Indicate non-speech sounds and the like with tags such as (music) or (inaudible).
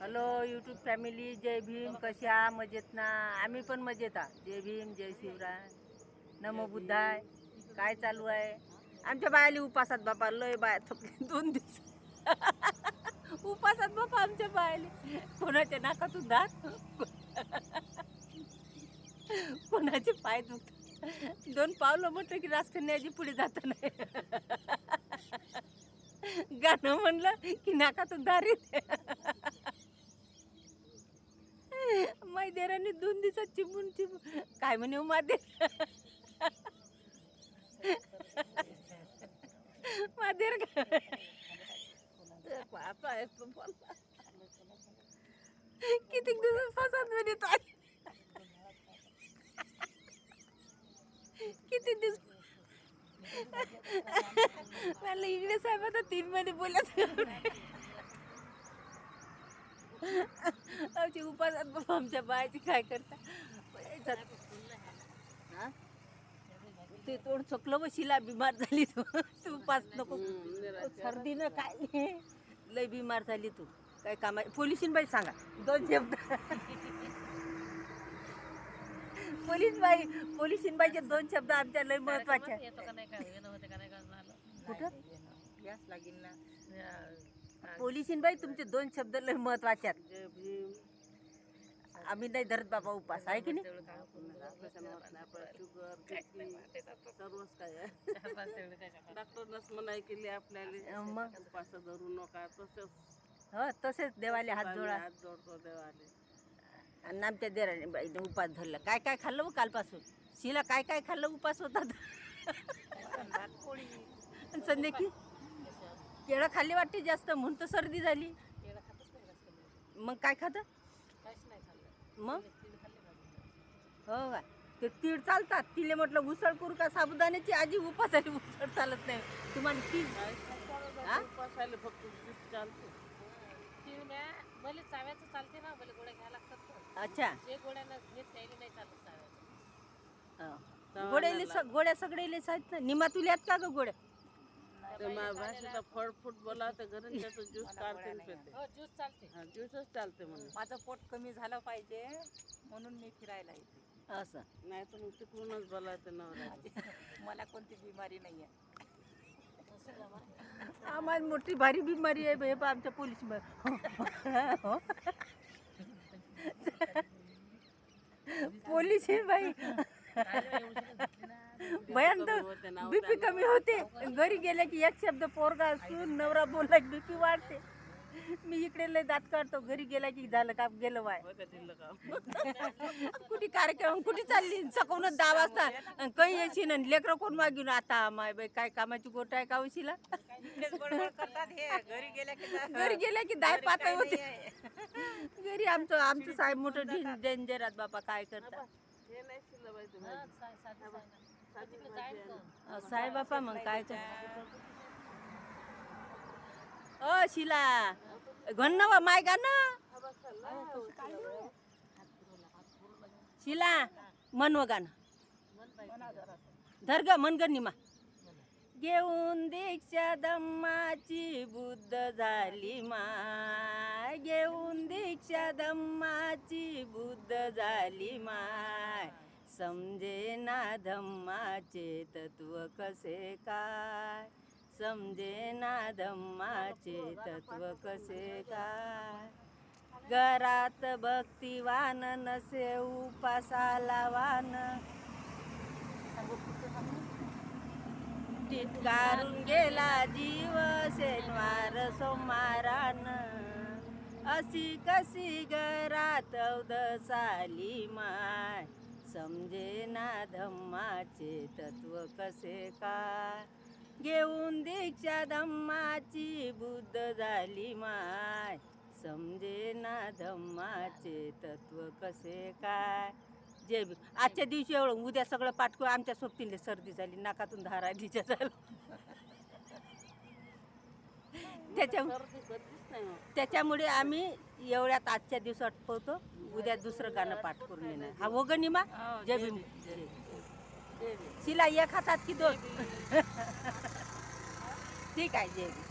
Hello YouTube family Jai Bhim कशा मजेत ना? आम्ही पण मजेत आ. जय भीम जय शिवराय. नमो बुद्धाय. काय चालू आहे? आमच्या बायाली उपासात बापा लय बाया थकले दोन दिवस. उपासात बापा आमच्या बायाले. कोणाच्या नाकातून दात कोणाचे पाय दुखतात. दोन पावलं म्हटलं की राजकन्याची पुढे जात नाही गाणं म्हणलं की नाकातून दारीत येते माय देराने दोन दिवसात चिमून चिमून काय म्हणे हो मादे मादेर बापा किती दिवस फसत म्हणे तो? किती दिवस? मला इकडे साहेब आता तीन महिने बोलत आमची उपासात बाबा आमच्या बायाची काय करता? हा? ते तोंड चकलं बशीला बिमार झाली तू. तू उपास नको. सर्दीनं काय नाही. लय बिमार झाली तू. काय कामा पोलिसीन बाई सांगा. दोन शब्द. पोलीस बाई पोलिसीन बाईचे दोन शब्द आमच्या लय महत्त्वाचे आहे. येतो का नाही काय येणं होते का नाही का झालं कुठं यास लागेल ना. या- पोलिसीन बाई तुमचे दोन शब्द लय महत्त्वाचे आहेत. जय भीम. आम्ही नाही धरत बाबा उपास आहे की नाही. डॉक्टरनंच मनाई केली आपल्याला. मग? उपास धरू नका तसंच. हो तसेच देवाले हात जोडा. हात जोडतो देवाले. आणि आमच्या देराने बाईने उपास धरला. काय काय खाल्लं हो कालपासून? शिला काय काय खाल्लं उपास होता? आणि संध्याकी केळं खाल्ली वाटते जास्त म्हणून तर सर्दी झाली. केळं खातच नाही जास्त करून. मग काय खातं? काहीच नाही खाल्लं. मग? तीन खाल्ले भाजून. हो का? ते तीळ चालतात. तिले म्हटलं उसळ करू का साबुदाण्याची आजी उपास आली उसळ चालत नाही. तुम्हाला ती हा? उपास आले फक्त दूध चालते. तीळ म्या भले चाव्याचं चालते ना भले गोळ्या घ्यायला लागतात. अच्छा. जे गोळ्या न घेत त्याला नाही चालत चाव्याचं. गोड्याले स- गोड्या आहेत ना निमा तुल्यात का ग गोड्या ते मा- भाषेचा फळ फूट बोला तर घरी त्याचं ज्यूस काढते आणि पिते हो ज्यूस चालते. हा, ज्यूसच चालते म्हणून. माझं पोट कमी झालं पाहिजे म्हणून मी फिरायला येते. असं. नाही तर मग तिकडूनच बोलायचं नवरा (laughs) मला कोणती बिमारी नाही आहे आम्हाला मोठी भारी बिमारी आहे हे पहा आमच्या पोलीस हो. (laughs) पोलीस आहे बाई. भयान होते ना, बीपी कमी होते. घरी गेले की एक शब्द पोरगा असून नवरा बोलला की बीपी वाढते. मी इकडे लय दात काढतो. घरी गेला की झालं का गेलं वाय. का (laughs) कुठे कार्यक्रम कुठे चालली? सकवूनच दहा वाजता. अन काही येशील आणि लेकरं कोण मागून? आता माय बाई काय कामाची गोट आहे का उशीला? करतात हे. घरी गेल्या की दाय पातळ होते. (laughs) घरी आमचं आमचं साहेब मोठं डेंजर आहेत बापा काय करता हे नाही शिलं बाई तुम्ही हा, सा- साधी साय ना. तिकडे जाईल का? साहेब बापा मग काय ओ शिला. घन माय गा ना शिला मनव गाणं. धर ग मन निमा. घेऊन दीक्षा धम्माची बुद्ध झाली माय. घेऊन दीक्षा धम्माची बुद्ध झाली माय. समजे ना धम्माचे तत्व कसे काय? समजे ना धम्माचे तत्व कसे काय? घरात भक्तिवान नसे उपासाला वान. चिटकारून गेला जीव शनिवार सोमारान अशी कशी घरात अवधसाली माय? समजे ना धम्माचे तत्व कसे काय? घेऊन दीक्षा धम्माची बुद्ध झाली माय. समजे ना धम्माचे तत्व कसे काय? जे बी- आजच्या दिवशी एवढं उद्या सगळं पाठकू आमच्या सोबतीले सर्दी झाली नाकातून धारा दिच्या झालं. त्याच्या. त्याच्यामुळे आम्ही एवढ्यात आजच्या दिवसात पोहतो उद्या दुसरं गाणं पाठ करून येणार. हा हो ग निमा जय भीम. शिला एक हातात की दोन? (laughs) ठीक आहे जय भीम.